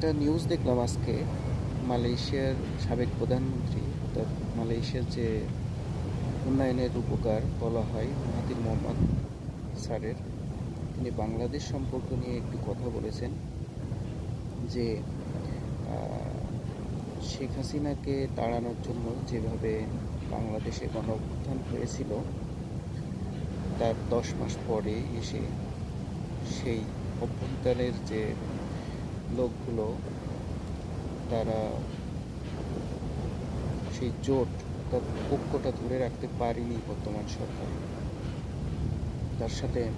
একটা নিউজ দেখলাম আজকে, মালয়েশিয়ার সাবেক প্রধানমন্ত্রী, অর্থাৎ মালয়েশিয়ার যে উন্নয়নের উপকার বলা হয় মাহাতির মোহাম্মদ স্যারের, তিনি বাংলাদেশ সম্পর্ক নিয়ে একটু কথা বলেছেন যে শেখ হাসিনাকে তাড়ানোর জন্য যেভাবে বাংলাদেশে গণ অভ্যুত্থান হয়েছিল, তার দশ মাস পরে এসে সেই অভ্যন্তরের যে লোকগুলো, তারা সেই জোট অর্থাৎ ঐক্যটা ধরে রাখতে পারিনি বর্তমান সরকার। তার সাথে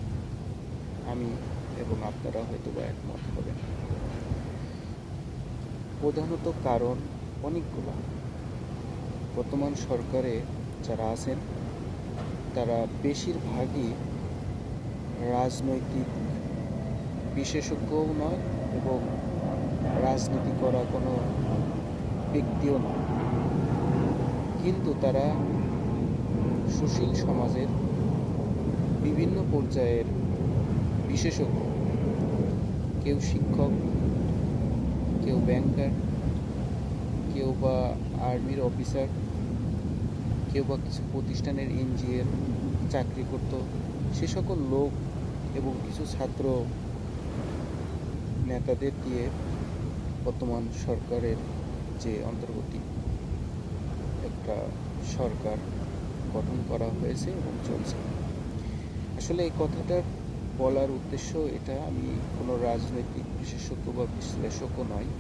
আমি এবং আপনারা হয়তো বা একমত হবেন। প্রধানত কারণ অনেকগুলো। বর্তমান সরকারে যারা আছেন, তারা বেশিরভাগই রাজনৈতিক বিশেষজ্ঞও নয় এবং রাজনীতি করা কোনো ব্যক্তিও নয় কিন্তু তারা সুশীল সমাজের বিভিন্ন পর্যায়ের বিশেষজ্ঞ। কেউ শিক্ষক, কেউ ব্যাংকার কেউ বা আর্মির অফিসার কেউ বা কিছু প্রতিষ্ঠানের ইঞ্জিনিয়ার চাকরি করত। সে সকল লোক এবং কিছু ছাত্র নেতাদের দিয়ে বর্তমান সরকারের যে অন্তর্বর্তী একটা সরকার গঠন করা হয়েছে এবং চলছে। আসলে এই কথাটার বলার উদ্দেশ্য এটা, আমি কোনো রাজনৈতিক বিশেষজ্ঞ বা বিশ্লেষকও নয়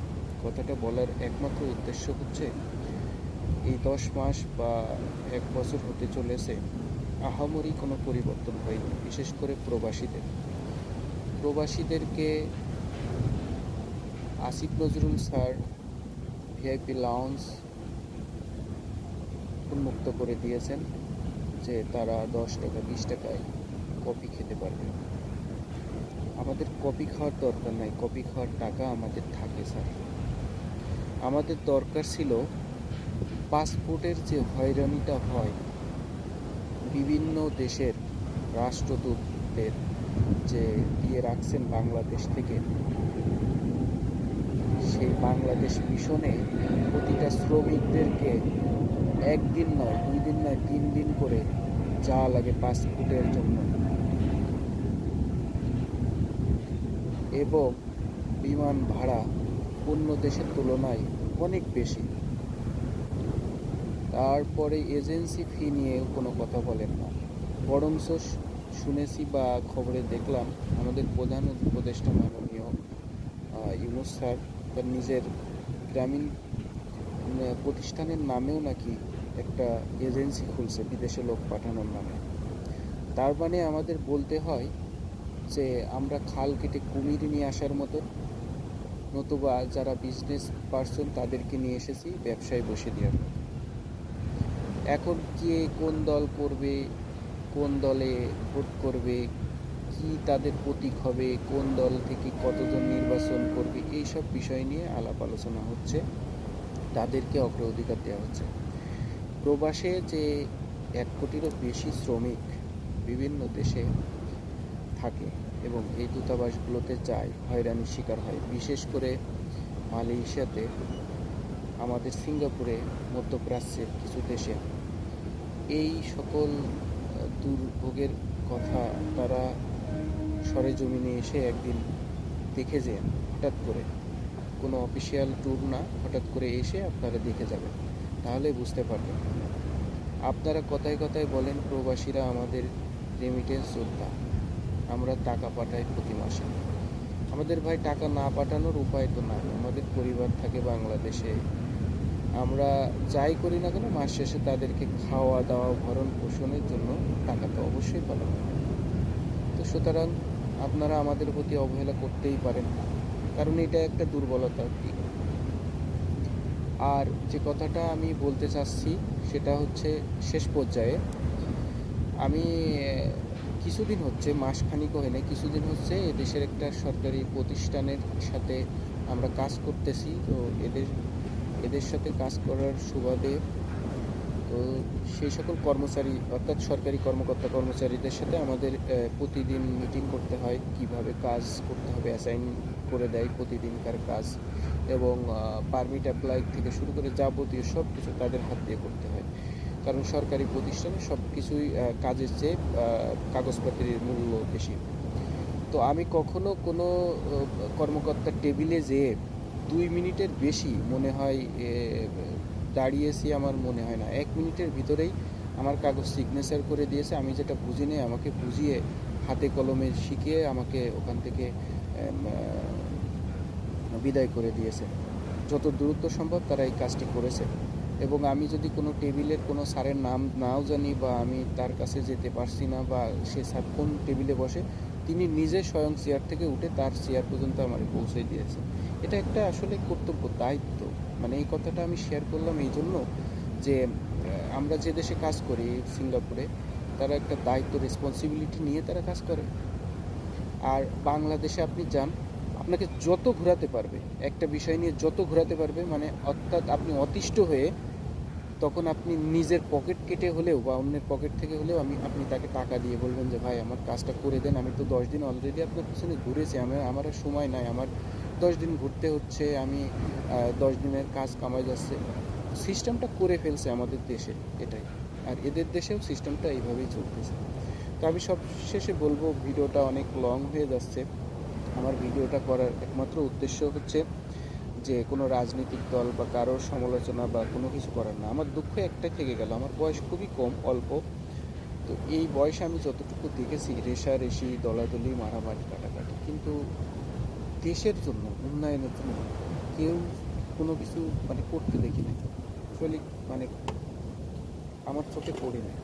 কথাটা বলার একমাত্র উদ্দেশ্য হচ্ছে, এই দশ মাস বা এক বছর হতে চলেছে, আহামরি কোনো পরিবর্তন হয়নি, বিশেষ করে প্রবাসীদের। প্রবাসীদেরকে Asif Nazrul sir, VIP lounge উন্মুক্ত করে দিয়েছেন যে তারা দশ টাকা, বিশ টাকায় কফি খেতে পারবে। আমাদের কফি খাওয়ার দরকার নাই, কফি খাওয়ার টাকা আমাদের থাকে স্যার। আমাদের দরকার ছিল পাসপোর্টের যে হয়রানিটা হয় বিভিন্ন দেশের রাষ্ট্রদূতদের যে দিয়ে রাখছেন বাংলাদেশ থেকে বাংলাদেশ মিশনে প্রতিটা শ্রমিকদেরকে একদিন নয়, দুই দিন নয়, তিন দিন করে যা লাগে পাসপোর্টের জন্য। এবং বিমান ভাড়া অন্য দেশের তুলনায় অনেক বেশি। তারপরে এজেন্সি ফি নিয়ে কোনো কথা বলেন না। বরঞ্চ শুনেছি বা খবরে দেখলাম আমাদের প্রধান উপদেষ্টা মাননীয় ইউনুস স্যার তার নিজের গ্রামীণ উম, প্রতিষ্ঠানের নামেও নাকি একটা এজেন্সি খুলছে বিদেশে লোক পাঠানোর নামে। তার মানে আমাদের বলতে হয় যে আমরা খাল কেটে কুমির নিয়ে আসার মতো নতুবা যারা বিজনেস পার্সন তাদেরকে নিয়ে এসেছি ব্যবসায় বসে দেওয়ার এখন কে কোন দল করবে কোন দলে ভোট করবে কি তাদের প্রতীক হবে, কোন দল থেকে কতজন নির্বাচন করবে, এইসব বিষয় নিয়ে আলাপ আলোচনা হচ্ছে। তাদেরকে অগ্রাধিকার দেওয়া হচ্ছে। প্রবাসে যে এক কোটিরও বেশি শ্রমিক বিভিন্ন দেশে থাকে এবং এই দূতাবাসগুলোতে যায়, হয়রানির শিকার হয়। বিশেষ করে মালয়েশিয়াতে, আমাদের সিঙ্গাপুরে, মধ্যপ্রাচ্যের কিছু দেশে। এই সকল দুর্ভোগের কথা তারা সরেজমিনে এসে একদিন দেখে যেন হঠাৎ করে কোনো অফিসিয়াল ট্যুর না, হঠাৎ করে এসে আপনারা দেখে যাবেন। তাহলে বুঝতে পারবেন। আপনারা কথায় কথায় বলেন, প্রবাসীরা আমাদের রেমিটেন্স যোদ্ধা। আমরা টাকা পাঠাই প্রতি মাসে। আমাদের ভাই টাকা না পাঠানোর উপায় তো নাই। আমাদের পরিবার থাকে বাংলাদেশে। আমরা যাই করি না কেন, মাস শেষে তাদেরকে খাওয়া দাওয়া ভরণ পোষণের জন্য টাকা তো অবশ্যই পাঠানো হয় সুতরাং আপনারা আমাদের প্রতি অবহেলা করতেই পারেন, কারণ এটা একটা দুর্বলতার দিক আর যে কথাটা আমি বলতে চাচ্ছি, সেটা হচ্ছে শেষ পর্যায়ে। আমি কিছুদিন হচ্ছে মাসখানিক হয় না কিছুদিন হচ্ছে, এদেশের একটা সরকারি প্রতিষ্ঠানের সাথে আমরা কাজ করতেছি। তো এদের এদের সাথে কাজ করার সুবাদে তো সেই সকল কর্মচারী, অর্থাৎ সরকারি কর্মকর্তা কর্মচারীদের সাথে আমাদের প্রতিদিন মিটিং করতে হয়, কীভাবে কাজ করতে হবে অ্যাসাইন করে দেয় প্রতিদিনকার কাজ এবং পারমিট অ্যাপ্লাই থেকে শুরু করে যাবতীয় সব কিছু তাদের হাত দিয়ে করতে হয়। কারণ সরকারি প্রতিষ্ঠানে সব কিছুই কাজের চেয়ে কাগজপত্রের মূল্য বেশি। তো আমি কখনো কোনো কর্মকর্তার টেবিলে যেয়ে দুই মিনিটের বেশি মনে হয় দাঁড়িয়েছি আমার মনে হয় না। এক মিনিটের ভিতরেই আমার কাগজ সিগনেচার করে দিয়েছে। আমি যেটা বুঝি নেই, আমাকে বুঝিয়ে হাতে কলমে শিখিয়ে আমাকে ওখান থেকে বিদায় করে দিয়েছে। যত দূরত্ব সম্ভব তারা এই কাজটি করেছে। এবং আমি যদি কোনো টেবিলের কোনো স্যারের নাম নাও জানি বা আমি তার কাছে যেতে পারছি না বা সে স্যার কোন টেবিলে বসে, তিনি নিজে স্বয়ং চেয়ার থেকে উঠে তার চেয়ার পর্যন্ত আমার পৌঁছে দিয়েছে। এটা একটা আসলে কর্তব্য, দায়িত্ব। মানে এই কথাটা আমি শেয়ার করলাম এই জন্য যে আমরা যে দেশে কাজ করি, সিঙ্গাপুরে, তারা একটা দায়িত্ব রেসপন্সিবিলিটি নিয়ে তারা কাজ করে। আর বাংলাদেশে আপনি যান, আপনাকে যত ঘোরাতে পারবে, একটা বিষয় নিয়ে যত ঘোরাতে পারবে মানে অর্থাৎ আপনি অতিষ্ঠ হয়ে তখন আপনি নিজের পকেট কেটে হলেও বা অন্যের পকেট থেকে হলেও আমি, আপনি তাকে টাকা দিয়ে বলবেন যে, ভাই, আমার কাজটা করে দেন, আমি তো দশ দিন অলরেডি আপনার পিছনে ঘুরেছি আমি আমার আর সময় নাই, আমার দশ দিন ঘুরতে হচ্ছে, আমি দশ দিনের কাজ কামাই যাচ্ছে। সিস্টেমটা করে ফেলছে আমাদের দেশে এটাই। আর এদের দেশেও সিস্টেমটা এইভাবেই চলতেছে। তো আমি সব শেষে বলব, ভিডিওটা অনেক লং হয়ে যাচ্ছে। আমার ভিডিওটা করার একমাত্র উদ্দেশ্য হচ্ছে যে, কোনো রাজনৈতিক দল বা কারোর সমালোচনা বা কোনো কিছু করার না। আমার দুঃখ একটাই থেকে গেল, আমার বয়স খুবই কম, অল্প। তো এই বয়সে আমি যতটুকু দেখেছি, রেশারেশি, দলাদলি, মারামারি, কাটাকাটি। কিন্তু দেশের জন্য, উন্নয়নের জন্য কেউ কোনো কিছু মানে করতে দেখি নাই। অ্যাকচুয়ালি মানে আমার চোখে পড়ে নাই।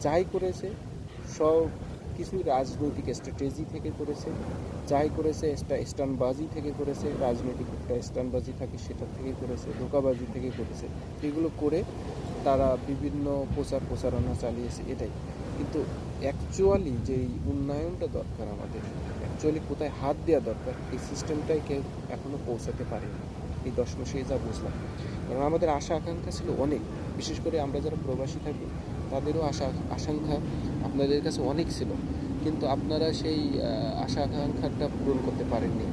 যাই করেছে, সব কিছু রাজনৈতিক স্ট্র্যাটেজি থেকে করেছে, যাই করেছে স্টানবাজি থেকে করেছে, রাজনৈতিক একটা স্টানবাজি থাকে সেটা থেকে করেছে, ধোকাবাজি থেকে করেছে, এগুলো করে তারা বিভিন্ন প্রচার প্রচারণা চালিয়েছে, এটাই। কিন্তু অ্যাকচুয়ালি যে এই উন্নয়নটা দরকার আমাদের অ্যাকচুয়ালি কোথায় হাত দেওয়া দরকার, এই সিস্টেমটাই কেউ এখনও পৌঁছাতে পারেনি। এই দশ মাসে যা বুঝলাম। কারণ আমাদের আশা আকাঙ্ক্ষা ছিল অনেক। বিশেষ করে আমরা যারা প্রবাসী থাকি, তাদেরও আশা আকাঙ্ক্ষা আপনাদের কাছে অনেক ছিল। কিন্তু আপনারা সেই আশা আকাঙ্ক্ষাটা পূরণ করতে পারেননি।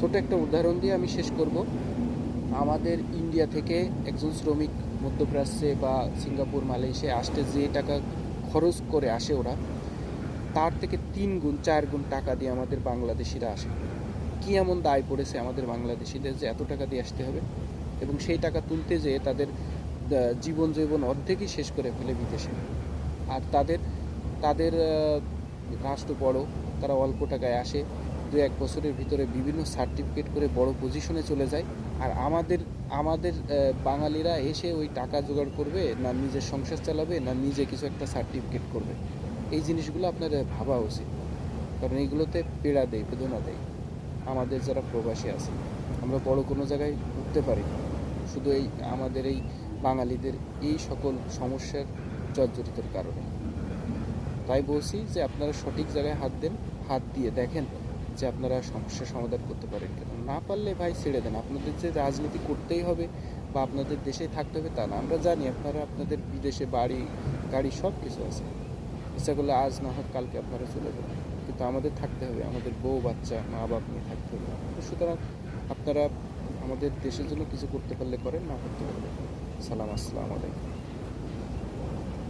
ছোট একটা উদাহরণ দিয়ে আমি শেষ করব। আমাদের ইন্ডিয়া থেকে একজন শ্রমিক মধ্যপ্রাচ্যে বা সিঙ্গাপুর, মালয়েশিয়ায় আসতে যে টাকা খরচ করে আসে ওরা তার থেকে তিন গুণ, চার গুণ টাকা দিয়ে আমাদের বাংলাদেশিরা আসে। কি এমন দায় পড়েছে আমাদের বাংলাদেশিদের যে এত টাকা দিয়ে আসতে হবে? এবং সেই টাকা তুলতে যেয়ে তাদের জীবন জীবন অর্ধেকই শেষ করে ফেলে বিদেশে। আর তাদের তাদের রাষ্ট্র বড়, তারা অল্প টাকায় আসে, দু এক বছরের ভিতরে বিভিন্ন সার্টিফিকেট করে বড় পজিশনে চলে যায়। আর আমাদের আমাদের বাঙালিরা এসে ওই টাকা জোগাড় করবে না নিজের সংসার চালাবে, না নিজে কিছু একটা সার্টিফিকেট করবে। এই জিনিসগুলো আপনাদের ভাবা উচিত। কারণ এইগুলোতে পীড়া দেয়, বেদনা দেয়। আমাদের যারা প্রবাসী আছে, আমরা বড় কোনো জায়গায় উঠতে পারি শুধু এই আমাদের এই বাঙালিদের এই সকল সমস্যার জর্জরিতের কারণে। তাই বলছি যে আপনারা সঠিক জায়গায় হাত দেন, হাত দিয়ে দেখেন যে আপনারা সমস্যার সমাধান করতে পারেন কেন। না পারলে ভাই ছেড়ে দেন। আপনাদের যে রাজনীতি করতেই হবে বা আপনাদের দেশে থাকতে হবে তা না। আমরা জানি আপনারা আপনাদের বিদেশে বাড়ি, গাড়ি সব কিছু আছে। ইচ্ছা করলে আজ না হোক কালকে আপনারা চলে যাবেন। কিন্তু আমাদের থাকতে হবে, আমাদের বউ, বাচ্চা মা বাপ নিয়ে থাকতে হবে। সুতরাং আপনারা আমাদের দেশের জন্য কিছু করতে পারলে করেন, না করতে পারলে সালাম, আসসালাম আলাইকুম।